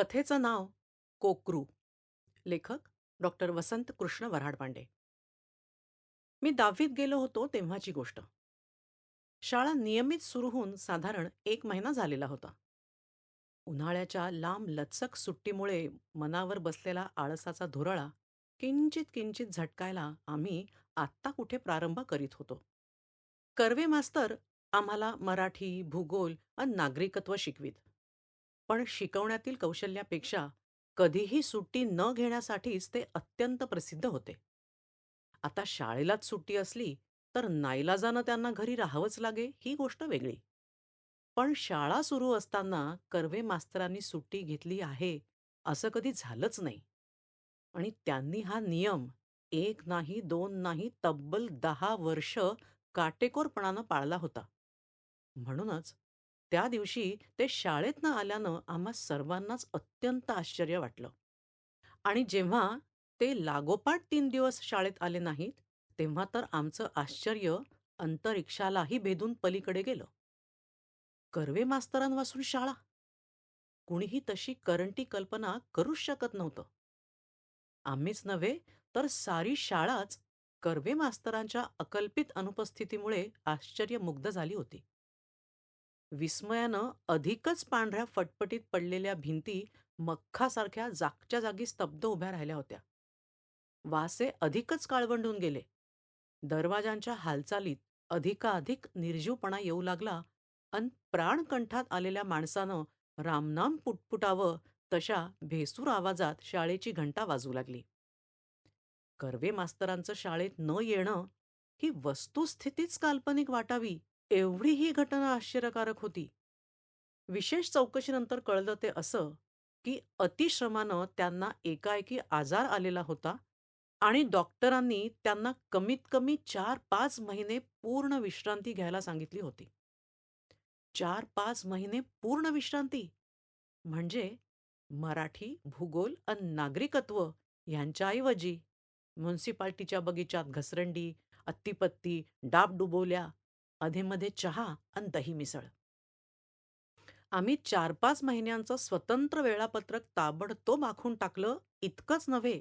कथेचं नाव कोकरू. लेखक डॉक्टर वसंत कृष्ण वऱ्हाडपांडे. मी दहावीत गेलो होतो तेव्हाची गोष्ट. शाळा नियमित सुरू होऊन साधारण एक महिना झालेला होता. उन्हाळ्याच्या लांब लचक सुट्टीमुळे मनावर बसलेला आळसाचा धुरळा किंचित किंचित झटकायला आम्ही आत्ता कुठे प्रारंभ करीत होतो. कर्वे मास्तर आम्हाला मराठी भूगोल आणि नागरिकत्व शिकवीत. पण शिकवण्यातील कौशल्यापेक्षा कधीही सुट्टी न घेण्यासाठीच ते अत्यंत प्रसिद्ध होते. आता शाळेलाच सुट्टी असली तर नाईलाजानं त्यांना घरी राहावंच लागे ही गोष्ट वेगळी. पण शाळा सुरू असताना कर्वे मास्तरांनी सुट्टी घेतली आहे असं कधी झालंच नाही. आणि त्यांनी हा नियम एक नाही दोन नाही तब्बल दहा वर्ष काटेकोरपणानं पाळला होता. म्हणूनच त्या दिवशी ते शाळेतनं आल्यानं आम्हा सर्वांनाच अत्यंत आश्चर्य वाटलं. आणि जेव्हा ते लागोपाठ तीन दिवस शाळेत आले नाहीत तेव्हा तर आमचं आश्चर्य अंतरिक्षालाही भेदून पलीकडे गेलं. कर्वे मास्तरांपासून शाळा. कुणीही तशी करंटी कल्पना करूच शकत नव्हतं. आम्हीच नव्हे तर सारी शाळाच कर्वे मास्तरांच्या अकल्पित अनुपस्थितीमुळे आश्चर्यमुग्ध झाली होती. विस्मयानं अधिकच पांढऱ्या फटफटीत पडलेल्या भिंती मख्खासारख्या जागच्या जागी स्तब्ध उभ्या राहिल्या होत्या. वासे अधिकच काळवंडून गेले. दरवाजांच्या हालचालीत अधिकाधिक निर्जीवपणा येऊ लागला अन प्राणकंठात आलेल्या माणसानं रामनाम पुटपुटावं तशा भेसूर आवाजात शाळेची घंटा वाजू लागली. कर्वे मास्तरांचं शाळेत न येणं ही वस्तुस्थितीच काल्पनिक वाटावी एवढी ही घटना आश्चर्यकारक होती. विशेष चौकशीनंतर कळलं ते असं की अतिश्रमानं त्यांना एकाएकी आजार आलेला होता आणि डॉक्टरांनी त्यांना कमीत कमी चार पाच महिने पूर्ण विश्रांती घ्यायला सांगितली होती. चार पाच महिने पूर्ण विश्रांती? म्हणजे मराठी भूगोल आणि नागरिकत्व यांच्याऐवजी म्युन्सिपाल्टीच्या बगीचात घसरंडी अत्तीपत्ती डाब डुबोल्या अधेमध्ये चहा आणि दही मिसळ. आम्ही चार पाच महिन्यांचं स्वतंत्र वेळापत्रक ताबडतोब आखून टाकलं इतकंच नव्हे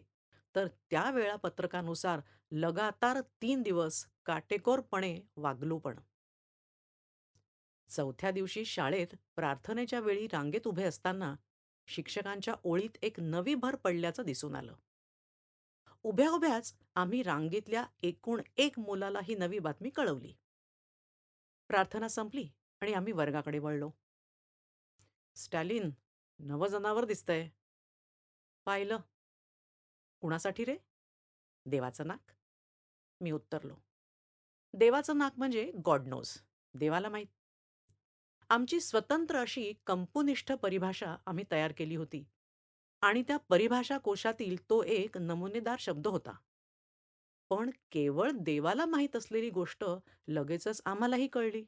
तर त्या वेळापत्रकानुसार लगातार तीन दिवस काटेकोरपणे वागलो पण. चौथ्या दिवशी शाळेत प्रार्थनेच्या वेळी रांगेत उभे असताना शिक्षकांच्या ओळीत एक नवी भर पडल्याचं दिसून आलं. उभ्या उभ्याच आम्ही रांगेतल्या एकूण एक मुलाला ही नवी बातमी कळवली. प्रार्थना संपली आणि आम्ही वर्गाकडे वळलो. स्टॅलिन नवं जनावर दिसतंय. पाहिलं. कुणासाठी रे? देवाचं नाक. मी उत्तरलो. देवाचं नाक म्हणजे गॉड नोज देवाला माहीत. आमची स्वतंत्र अशी कंपुनिष्ठ परिभाषा आम्ही तयार केली होती आणि त्या परिभाषा कोशातील तो एक नमुनेदार शब्द होता. पण केवळ देवाला माहीत असलेली गोष्ट लगेचच आम्हालाही कळली.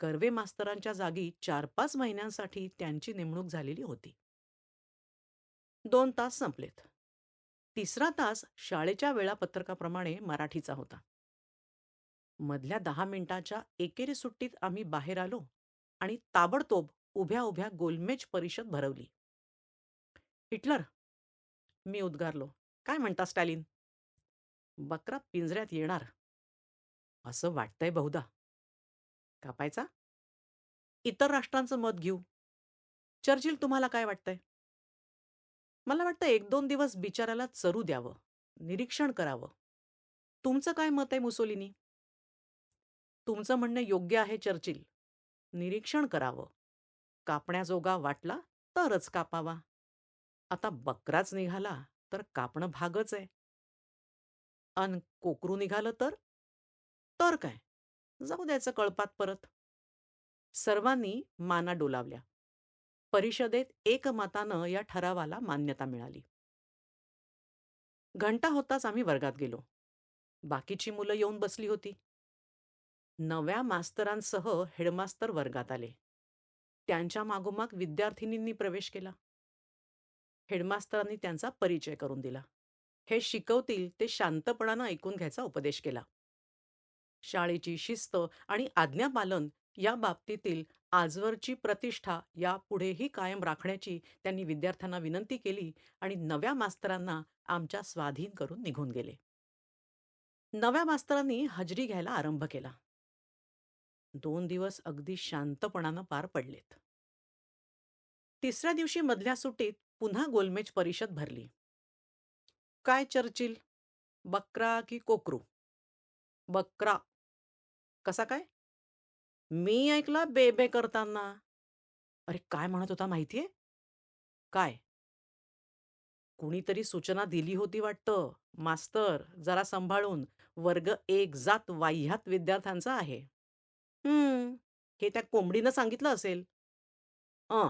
कर्वे मास्तरांच्या जागी चार पाच महिन्यांसाठी त्यांची नेमणूक झालेली होती. दोन तास संपलेत. तिसरा तास शाळेच्या वेळापत्रकाप्रमाणे मराठीचा होता. मधल्या दहा मिनिटाच्या एकेरी सुट्टीत आम्ही बाहेर आलो आणि ताबडतोब उभ्या उभ्या गोलमेज परिषद भरवली. हिटलर मी उद्गारलो. काय म्हणता स्टॅलिन? बकरा पिंजऱ्यात येणार. असं वाटतंय बहुधा. कापायचा? इतर राष्ट्रांचं मत घेऊ. चर्चिल तुम्हाला काय वाटतंय? मला वाटतं एक दोन दिवस बिचाराला चरू द्यावं. निरीक्षण करावं. तुमचं काय मत आहे मुसोलिनी? तुमचं म्हणणं योग्य आहे चर्चिल. निरीक्षण करावं. कापण्याजोगा वाटला तरच कापावा. आता बकराच निघाला तर कापणं भागच आहे. अन कोकरू निघालं तर? तर काय? जाऊ द्यायचं कळपात परत. सर्वांनी माना डोलावल्या. परिषदेत एकमतानं या ठरावाला मान्यता मिळाली. घंटा होताच आम्ही वर्गात गेलो. बाकीची मुलं येऊन बसली होती. नव्या मास्तरांसह हेडमास्तर वर्गात आले. त्यांच्या मागोमाग विद्यार्थिनींनी प्रवेश केला. हेडमास्तरांनी त्यांचा परिचय करून दिला. हे शिकवतील ते शांतपणानं ऐकून घ्यायचा उपदेश केला शाळेची शिस्त आणि आज्ञापालन या बाबतीतील आजवरची प्रतिष्ठा यापुढेही कायम राखण्याची त्यांनी विद्यार्थ्यांना विनंती केली आणि नव्या मास्तरांना आमच्या स्वाधीन करून निघून गेले. नव्या मास्तरांनी हजेरी घ्यायला आरंभ केला. दोन दिवस अगदी शांतपणानं पार पडलेत. तिसऱ्या दिवशी मधल्या सुट्टीत पुन्हा गोलमेज परिषद भरली. "काय चर्चिल? बकरा की कोकरू?" "बकरा." "कसा काय?" "मी ऐकला बेबे करताना." "अरे काय म्हणत होता माहितीये?" "काय?" "कुणीतरी सूचना दिली होती वाटतं. मास्तर, जरा सांभाळून. वर्ग एक जात वाह्यात विद्यार्थ्यांचा आहे." हम्म हे त्या कोंबडीनं सांगितलं असेल." "अं,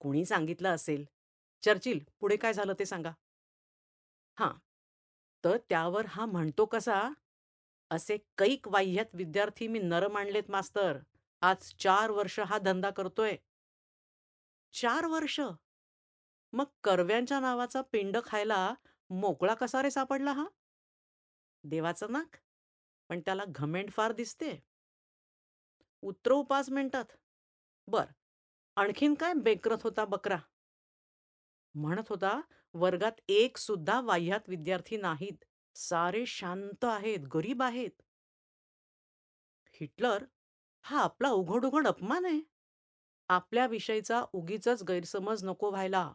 कुणी सांगितलं असेल. चर्चिल, पुढे काय झालं ते सांगा." "हां, तर त्यावर हा म्हणतो कसा, असे कैक वाह्यात विद्यार्थी मी नर मांडलेत मास्तर. आज चार वर्ष हा धंदा करतोय." चार वर्ष? मग कर्व्यांच्या नावाचा पिंड खायला मोकळा कसा रे सापडला हा?" "देवाचं नाक, पण त्याला घमेंड फार दिसते "उतरवू पाच मिनिटात." बर आणखीन काय बेकरत होता बकरा?" "म्हणत होता, वर्गात एक सुद्धा वाह्यात विद्यार्थी नाहीत. सारे शांत आहेत, गरीब आहेत." "हिटलर, हा आपला उघड-उघड अपमान आहे. आपल्या विषयीचा उगीचच गैरसमज नको व्हायला.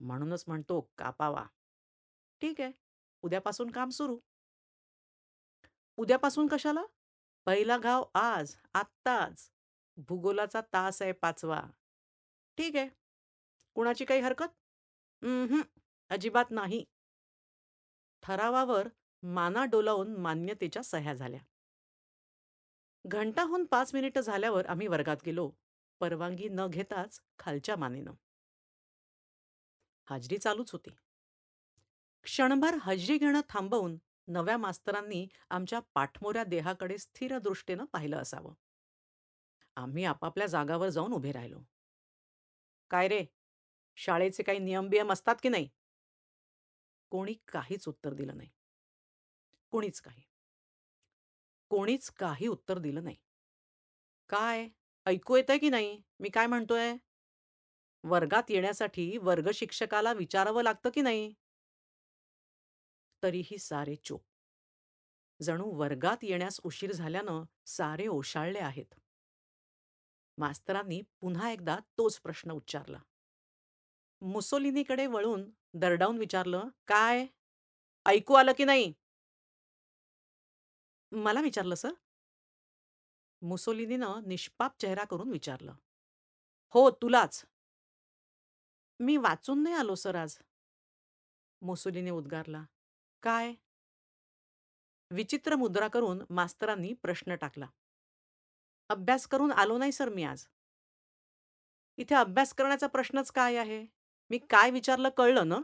म्हणूनच म्हणतो कापावा." "ठीक आहे, उद्यापासून काम सुरू." "उद्यापासून कशाला? पहिला घाव आज, आत्ताच. भूगोलाचा तास आहे पाचवा "ठीक आहे. कुणाची काही हरकत?" "उम्हम, अजिबात नाही." ठरावावर माना डोलावून मान्यतेच्या सह्या झाल्या. घंटाहून पाच मिनिटं झाल्यावर आम्ही वर्गात गेलो. परवानगी न घेताच खालच्या मानेनं. हाजरी चालूच होती. क्षणभर हजरी घेणं थांबवून नव्या मास्तरांनी आमच्या पाठमोऱ्या देहाकडे स्थिर दृष्टीनं पाहिलं असावं. आम्ही आपापल्या जागावर जाऊन उभे राहिलो. "काय रे, शाळेचे काही नियम-बियम असतात की नाही?" कोणी काहीच उत्तर दिलं नाही. कोणीच काही. कोणीच काही उत्तर दिलं नाही. "काय? ऐकू येतंय की नाही मी काय म्हणतोय?" "वर्गात येण्यासाठी वर्ग शिक्षकाला विचारावं लागतं की नाही?" तरीही सारे चोप जणू वर्गात येण्यास उशीर झाल्यानं सारे ओशाळले आहेत. मास्तरांनी पुन्हा एकदा तोच प्रश्न उच्चारला. मुसोलिनीकडे वळून दरडावून विचारलं, "काय? ऐकू आलं की नाही?" "मला विचारलं सर?" मुसोलिनीनं निष्पाप चेहरा करून विचारलं. "हो, तुलाच." "मी वाचून नाही आलो सर आज." मुसोलीने उद्गारला. "काय?" विचित्र मुद्रा करून मास्तरांनी प्रश्न टाकला. "अभ्यास करून आलो नाही सर मी आज." "इथे अभ्यास करण्याचा प्रश्नच काय आहे? मी काय विचारलं कळलं ना?"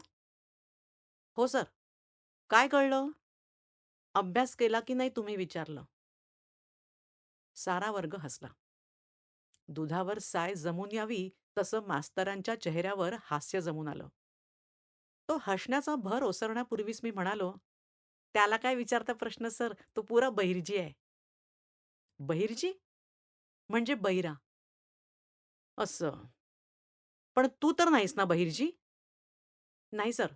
"हो सर." "काय कळलं?" "अभ्यास केला की नाही तुम्ही विचारलं." सारा वर्ग हसला. दुधावर साय जमून यावी तसं मास्तरांच्या चेहऱ्यावर हास्य जमून आलं. तो हसण्याचा भर ओसरण्यापूर्वीच मी म्हणालो, "त्याला काय विचारता प्रश्न सर, तो पुरा बहिर्जी आहे." "बहिर्जी? म्हणजे बहिरा." "असं. पण तू तर नाहीस ना बहिर्जी?" "नाही सर."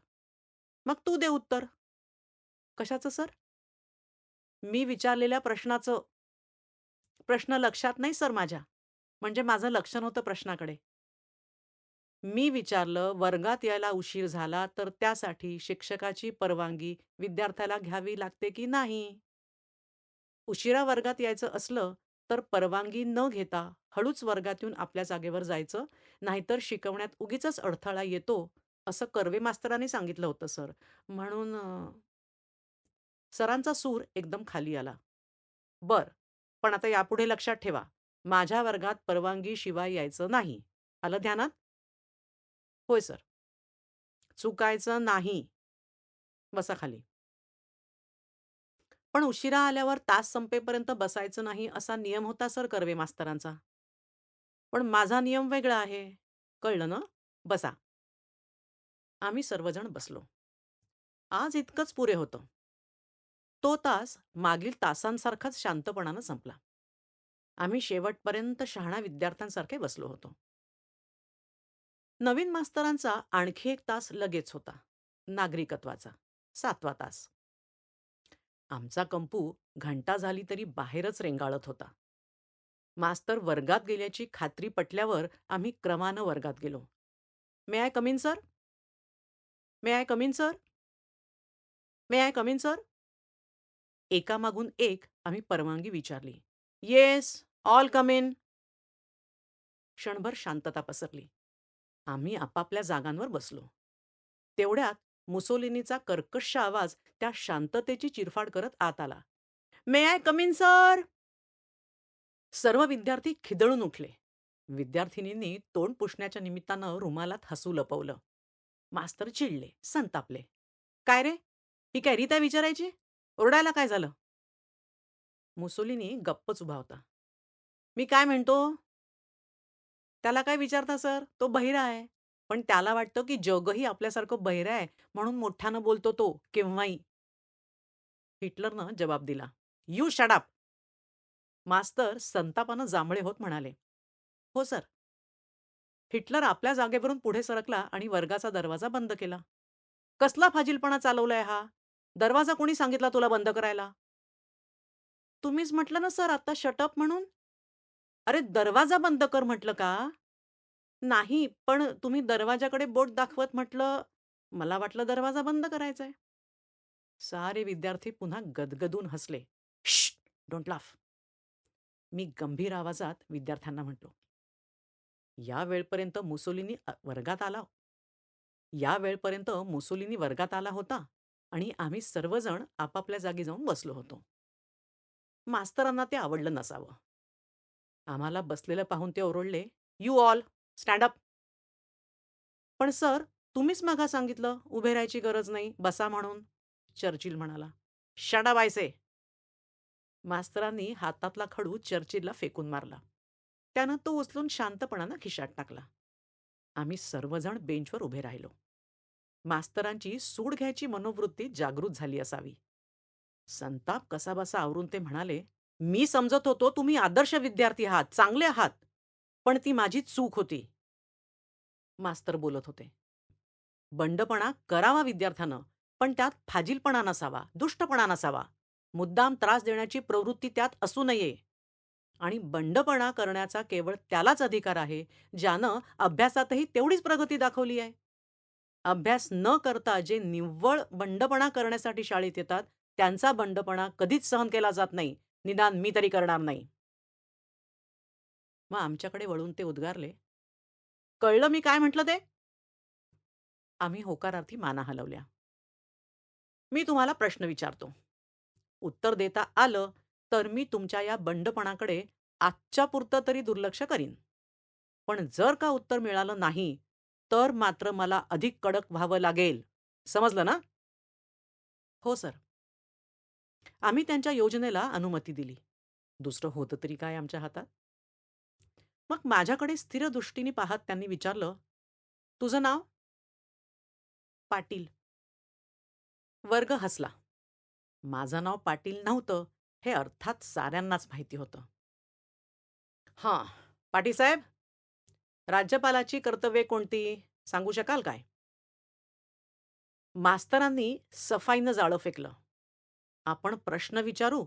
"मग तू दे उत्तर." "कशाचं सर?" "मी विचारलेल्या प्रश्नाचं." "प्रश्न लक्षात नाही सर माझ्या." "म्हणजे माझं लक्ष नव्हतं प्रश्नाकडे." "मी विचारलं, वर्गात यायला उशीर झाला तर त्यासाठी शिक्षकाची परवानगी विद्यार्थ्याला घ्यावी लागते की नाही?" "उशिरा वर्गात यायचं असलं तर परवानगी न घेता हळूच वर्गातून आपल्या जागेवर जायचं, नाहीतर शिकवण्यात उगीचच अडथळा येतो, असं कर्वे मास्तरांनी सांगितलं होतं सर. म्हणून अ." सरांचा सूर एकदम खाली आला. बर पण आता यापुढे लक्षात ठेवा, माझ्या वर्गात परवानगी शिवाय यायचं नाही. आलं ध्यानात?" "होय सर." "चुकायचं नाही. बसा खाली." "पण उशिरा आल्यावर तास संपेपर्यंत बसायचं नाही असा नियम होता सर कर्वे मास्तरांचा." "पण माझा नियम वेगळा आहे. कळलं ना? बसा." आम्ही सर्वजण बसलो. आज इतकंच पुरे होतं. तो तास मागील तासांसारखाच शांतपणानं संपला. आम्ही शेवटपर्यंत शहाणा विद्यार्थ्यांसारखे बसलो होतो. नवीन मास्तरांचा आणखी एक तास लगेच होता. नागरिकत्वाचा. सातवा तास. आमचा कंपू घंटा झाली तरी बाहेरच रेंगाळत होता. मास्तर वर्गात गेल्याची खात्री पटल्यावर आम्ही क्रमानं वर्गात गेलो. "May I come in sir? May I come in sir? May I come in sir?" एकामागून एक आम्ही परवानगी विचारली. "Yes, all come in." क्षणभर शांतता पसरली. आम्ही आपापल्या जागांवर बसलो. तेवढ्यात मुसोलिनीचा कर्कश आवाज त्या शांततेची चिरफाड करत आत आला. "May I come in sir?" सर्व विद्यार्थी खिदळून उठले. विद्यार्थिनींनी तोंड पुसण्याच्या निमित्तानं रुमालात हसू लपवलं. मास्तर चिडले, संतापले. "काय रे? ही काय रीता विचारायची? ओरडायला काय झालं?" मुसोलिनी गप्पच उभा होता. "मी काय म्हणतो?" "त्याला काय विचारता सर? तो बहिरा आहे." पण त्याला वाटतं की जगही आपल्यासारखं बहिरं आहे म्हणून मोठ्यानं बोलतो तो केव्हाही. हिटलरनं जबाब दिला. "यू शडाप मास्तर संतापानं जांभळे होत म्हणाले. "हो सर." हिटलर आपल्या जागेवरून पुढे सरकला आणि वर्गाचा दरवाजा बंद केला. "कसला फाजीलपणा चालवलाय हा? दरवाजा कोणी सांगितला तुला बंद करायला?" "तुम्हीच म्हटलं ना सर आता शटअप म्हणून." "अरे दरवाजा बंद कर म्हटलं का?" "नाही, पण तुम्ही दरवाजाकडे बोट दाखवत म्हटलं, मला वाटलं दरवाजा बंद करायचाय सारे विद्यार्थी पुन्हा गदगदून हसले. Don't laugh." मी गंभीर आवाजात विद्यार्थ्यांना म्हटलो. या वेळपर्यंत मुसोलिनी अ, वर्गात आला हो. या वेळपर्यंत मुसोलिनी वर्गात आला होता आणि आम्ही सर्वजण आपापल्या जागी जाऊन बसलो होतो. मास्तरांना ते आवडलं नसावं. आम्हाला बसलेलं पाहून ते ओरडले, "यू ऑल स्टँड अप." "पण सर, तुम्हीच मागा सांगितलं उभे राहायची गरज नाही, बसा म्हणून." चर्चिल म्हणाला. शाडा बायसे मास्तरांनी हातातला खडू चर्चिलला फेकून मारला. त्यानं तो उचलून शांतपणानं खिशात टाकला. आम्ही सर्वजण बेंचवर उभे राहिलो. मास्तरांची सूड घ्यायची मनोवृत्ती जागृत झाली असावी. संताप कसाबसा आवरून ते म्हणाले, "मी समजत होतो तुम्ही आदर्श विद्यार्थी आहात, चांगले आहात. पण ती माझी चूक होती." मास्तर बोलत होते. बंडपणा करावा विद्यार्थ्यानं, पण त्यात फाजीलपणा नसावा, दुष्टपणा नसावा. मुद्दाम त्रास देण्याची प्रवृत्ती त्यात असू नये. आणि बंडपणा करण्याचा केवळ त्यालाच अधिकार आहे, ज्यानं अभ्यासातही तेवढीच प्रगती दाखवली आहे. अभ्यास न करता जे निव्वळ बंडपणा करण्यासाठी शाळेत येतात, त्यांचा बंडपणा कधीच सहन केला जात नाही. निदान मी तरी करणार नाही. मग आमच्याकडे वळून ते उद्गारले, "कळलं मी काय म्हटलं ते?" आम्ही होकारार्थी माना हलवल्या. "मी तुम्हाला प्रश्न विचारतो. उत्तर देता आलं तर मी तुमच्या या बंडपणाकडे आजच्यापुरतं तरी दुर्लक्ष करीन. पण जर का उत्तर मिळालं नाही, तर मात्र मला अधिक कडक व्हावं लागेल. समजलं ना?" "हो सर." आम्ही त्यांच्या योजनेला अनुमती दिली. दुसरं होतं तरी काय आमच्या हातात? मग माझ्याकडे स्थिर दृष्टीने पाहत त्यांनी विचारलं, "तुझं नाव?" "पाटील." वर्ग हसला. माझं नाव पाटील नव्हतं हे अर्थात साऱ्यांनाच माहिती होतं. "हां, पाटीलसाहेब, राज्यपालाची कर्तव्ये कोणती सांगू शकाल काय?" मास्तरांनी सफाईनं जाळं फेकलं. "आपण प्रश्न विचारू,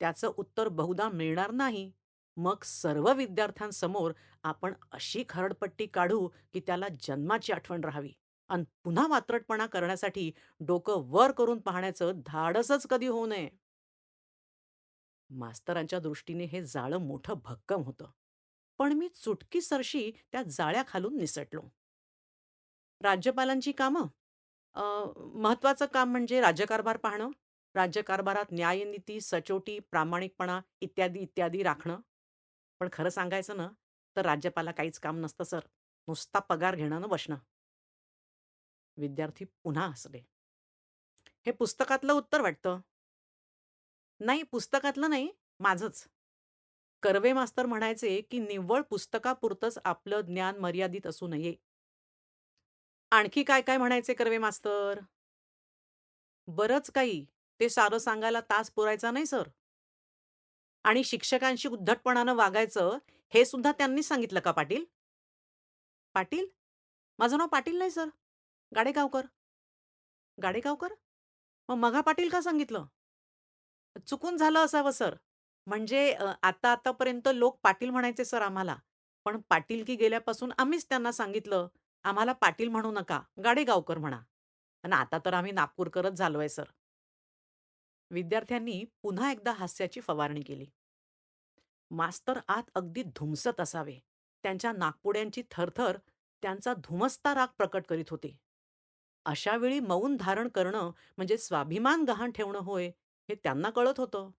त्याचं उत्तर बहुधा मिळणार नाही. मग सर्व विद्यार्थ्यांसमोर आपण अशी खरडपट्टी काढू की त्याला जन्माची आठवण राहावी आणि पुन्हा वात्रटपणा करण्यासाठी डोकं वर करून पाहण्याचं धाडसच कधी होऊ नये." मास्तरांच्या दृष्टीने हे जाळं मोठं भक्कम होतं. पण मी चुटकीसरशी त्या जाळ्याखालून निसटलो. राज्यपालांची कामं? अ, महत्त्वाचं काम म्हणजे राज्यकारभार पाहणं, राज्यकारभारात न्यायनीती, सचोटी, प्रामाणिकपणा इत्यादी, इत्यादी राखणं. पण खरं सांगायचं ना, तर राज्यपाला काहीच काम नसतं सर. नुसता पगार घेणं आणि बसणं. विद्यार्थी पुन्हा हसले. "हे पुस्तकातलं उत्तर वाटतं." "नाही, पुस्तकातलं नाही, माझंच." कर्वे मास्तर म्हणायचे की निव्वळ पुस्तकापुरतंच आपलं ज्ञान मर्यादित असू नये. "आणखी काय काय म्हणायचे कर्वे मास्तर?" "बरंच काही. ते सारं सांगायला तास पुरायचा नाही सर." आणि शिक्षकांशी उद्धटपणानं वागायचं, हे सुद्धा त्यांनीच सांगितलं का पाटील? पाटील? माझं नाव पाटील नाही सर. गाडेगावकर. गाडेगावकर? मग मघा पाटील का सांगितलं? चुकून झालं असावं सर. म्हणजे आता आतापर्यंत लोक पाटील म्हणायचे सर आम्हाला. पण पाटीलकी गेल्यापासून आम्हीच त्यांना सांगितलं, "आम्हाला पाटील म्हणू नका, गाडेगावकर म्हणा." आणि आता तर आम्ही नागपूरकरच झालोय सर. विद्यार्थ्यांनी पुन्हा एकदा हास्याची फवारणी केली. मास्तर आत अगदी धुमसत असावे. त्यांच्या नागपुड्यांची थरथर त्यांचा धुमसता राग प्रकट करीत होते अशा वेळी मौन धारण करणं म्हणजे स्वाभिमान गहाण ठेवणं होय, हे त्यांना कळत होतं.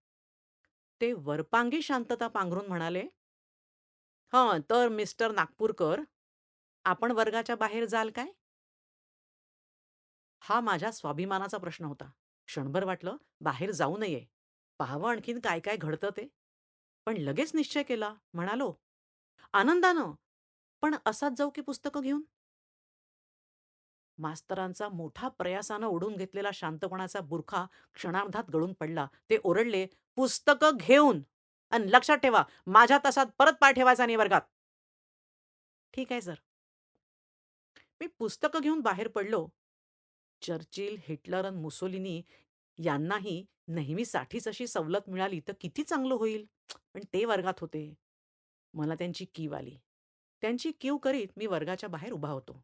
ते वरपांगी शांतता पांघरून म्हणाले, "हं, तर मिस्टर नागपूरकर, आपण वर्गाच्या बाहेर जाल काय?" हा माझ्या स्वाभिमानाचा प्रश्न होता. क्षणभर वाटलं बाहेर जाऊ नये. पाहावं आणखीन काय काय घडतं ते. पण लगेच निश्चय केला. म्हणालो, "आनंदानं, पण असाच जाऊ की पुस्तकं घेऊन?" मास्तरांचा मोठा प्रयासानं ओढून घेतलेला शांतपणाचा बुरखा क्षणार्धात गळून पडला. ते ओरडले, "पुस्तकं घेऊन! आणि लक्षात ठेवा, माझ्या तासात परत पाय ठेवायचा नाही वर्गात." "ठीक आहे सर." मी पुस्तकं घेऊन बाहेर पडलो. चर्चिल, हिटलर आणि मुसोलिनी यांनाही नेहमीसाठीच अशी सवलत मिळाली तर किती चांगलं होईल. पण ते वर्गात होते. मला त्यांची कीव आली. त्यांची कीव करीत मी वर्गाच्या बाहेर उभा होतो.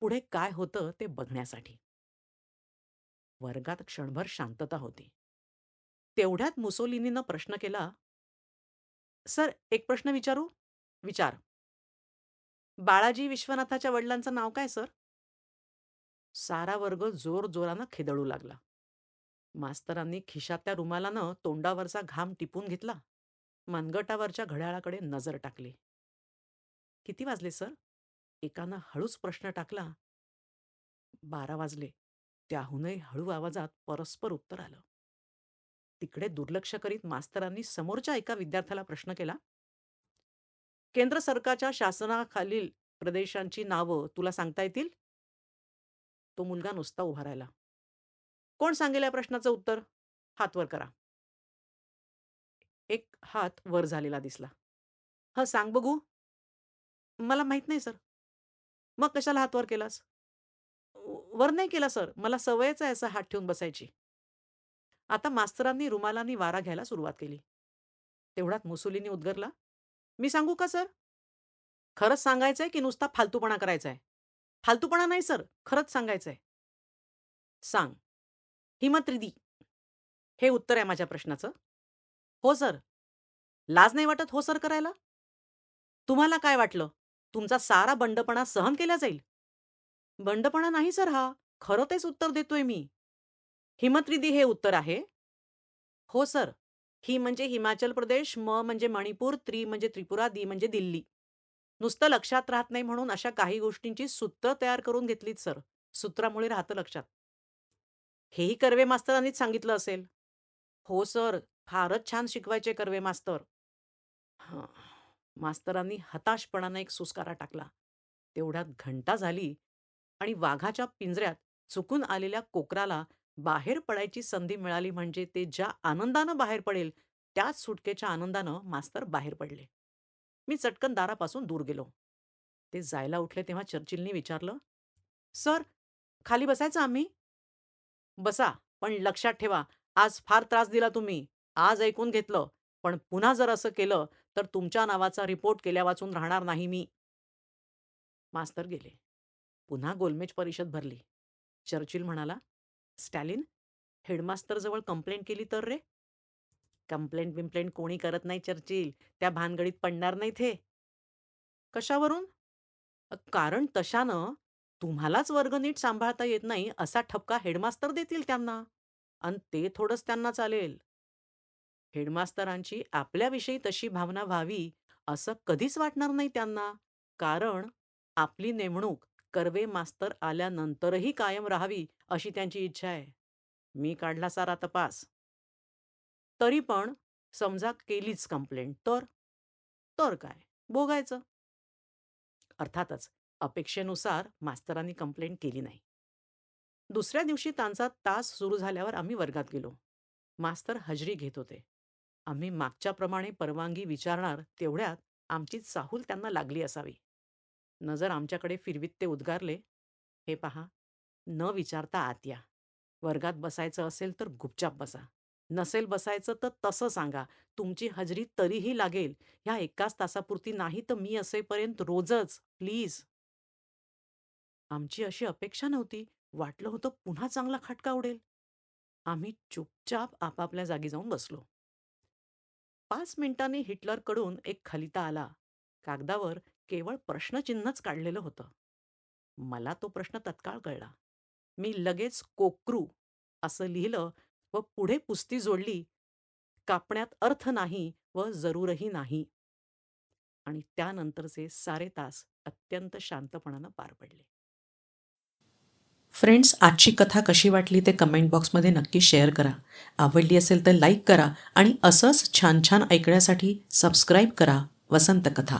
पुढे काय होतं ते बघण्यासाठी. वर्गात क्षणभर शांतता होती. तेवढ्यात मुसोलिनीनं प्रश्न केला, "सर, एक प्रश्न विचारू?" "विचार." "बाळाजी विश्वनाथाच्या वडिलांचं नाव काय सर?" सारा वर्ग जोरजोरानं खिदळू लागला. मास्तरांनी खिशातल्या रुमालानं तोंडावरचा घाम टिपून घेतला. मानगटावरच्या घड्याळाकडे नजर टाकली. "किती वाजले सर?" एकानं हळूच प्रश्न टाकला. "बारा वाजले." त्याहूनही हळू आवाजात परस्पर उत्तर आलं. तिकडे दुर्लक्ष करीत मास्तरांनी समोरच्या एका विद्यार्थ्याला प्रश्न केला, "केंद्र सरकारच्या शासनाखालील प्रदेशांची नावं तुला सांगता येतील?" तो मुलगा नुसता उभा राहिला. "कोण सांगेल या प्रश्नाचं उत्तर? हात वर करा." एक हात वर झालेला दिसला. "हं, सांग बघू." "मला माहीत नाही सर." "मग कशाला हात वर केलास?" वर नाही केला सर. मला सवयच आहे असं हात ठेवून बसायची." आता मास्तरांनी रुमालांनी वारा घ्यायला सुरुवात केली. तेवढ्यात मुसुलीने उद्गरला "मी सांगू का सर?" "खरंच सांगायचंय की नुसता फालतूपणा करायचा आहे?" "फालतूपणा नाही सर, खरंच सांगायचंय." "सांग." "हिमत्रिदी." हे उत्तर आहे माझ्या प्रश्नाचं. "हो सर." "लाज नाही वाटत हो सर करायला?" "तुम्हाला काय वाटलं, तुमचा सारा बंडपणा सहन केला जाईल?" "बंडपणा नाही सर हा. खरं तेच उत्तर देतोय मी." "हिमत्रिदी हे उत्तर आहे?" "हो सर. ही म्हणजे हिमाचल प्रदेश, म म्हणजे मणिपूर, त्रि म्हणजे त्रिपुरा, दी म्हणजे दिल्ली." नुसतं लक्षात राहत नाही म्हणून अशा काही गोष्टींची सूत्रं तयार करून घेतलीत सर. सूत्रामुळे राहतं लक्षात. हेही कर्वे मास्तरांनीच सांगितलं असेल. "हो सर, फारच छान शिकवायचे कर्वे मास्तर." मास्तरांनी हताशपणानं एक सुस्कारा टाकला. तेवढ्यात घंटा झाली आणि वाघाच्या पिंजऱ्यात चुकून आलेल्या कोकराला बाहेर पडायची संधी मिळाली म्हणजे ते ज्या आनंदानं बाहेर पडेल, त्याच सुटकेच्या आनंदानं मास्तर बाहेर पडले. मी चटकन दारापासून दूर गेलो. ते जायला उठले तेव्हा चर्चिलनी विचारलं, "सर, खाली बसायचं आम्ही?" "बसा, पण लक्षात ठेवा, आज फार त्रास दिला तुम्ही. आज ऐकून घेतलं, पण पुन्हा जर असं केलं तर तुमच्या नावाचा रिपोर्ट केल्यावाचून राहणार नाही मी." मास्तर गेले. पुन्हा गोलमेज परिषद भरली. चर्चिल म्हणाला, "स्टॅलिन, हेडमास्तरजवळ कंप्लेंट केली तर रे?" "कंप्लेंट बिम्प्लेंट कोणी करत नाही चर्चिल. त्या भानगडीत पडणार नाहीत हे." "कशावरून?" "अ, कारण तशानं तुम्हालाच वर्ग नीट सांभाळता येत नाही असा ठपका हेडमास्तर देतील त्यांना. अन ते थोडंच त्यांना चालेल." हेडमास्तरांची आपल्याविषयी तशी भावना व्हावी असं कधीच वाटणार नाही त्यांना. कारण आपली नेमणूक कर्वे मास्तर आल्यानंतरही कायम राहावी अशी त्यांची इच्छा आहे. मी काढला सारा तपास. तरी पण समजा केलीच कंप्लेंट तर? तर काय? भोगायचं. अर्थातच अपेक्षेनुसार मास्तरांनी कंप्लेंट केली नाही. दुसऱ्या दिवशी त्यांचा तास सुरू झाल्यावर आम्ही वर्गात गेलो. मास्तर हजरी घेत होते. आम्ही मागच्याप्रमाणे परवानगी विचारणार तेवढ्यात आमची चाहूल त्यांना लागली असावी. नजर आमच्याकडे फिरवीत ते उद्गारले, "हे पहा, न विचारता आत या. वर्गात बसायचं असेल तर गुपचाप बसा. नसेल बसायचं तर तसं सांगा. तुमची हजेरी तरीही लागेल. ह्या एकाच तासापुरती नाही तर मी असेपर्यंत रोजच. प्लीज." आमची अशी अपेक्षा नव्हती. वाटलं होतं पुन्हा चांगला खटका उडेल. आम्ही चुपचाप आपापल्या जागी जाऊन बसलो. पाच मिनिटांनी हिटलरकडून एक खलिता आला. कागदावर केवळ प्रश्नचिन्हच काढलेलं होतं. मला तो प्रश्न तत्काळ कळला. मी लगेच कोकरू असं लिहिलं व पुढे पुस्ती जोडली, कापण्यात अर्थ नाही व जरूरही नाही. आणि त्यानंतरचे सारे तास अत्यंत शांतपणानं पार पडले. फ्रेंड्स आजची कथा कशी वाटली ते कमेंट बॉक्समध्ये नक्की शेअर करा. आवडली असेल तर लाईक करा आणि असंच छान छान ऐकण्यासाठी सबस्क्राईब करा वसंत कथा.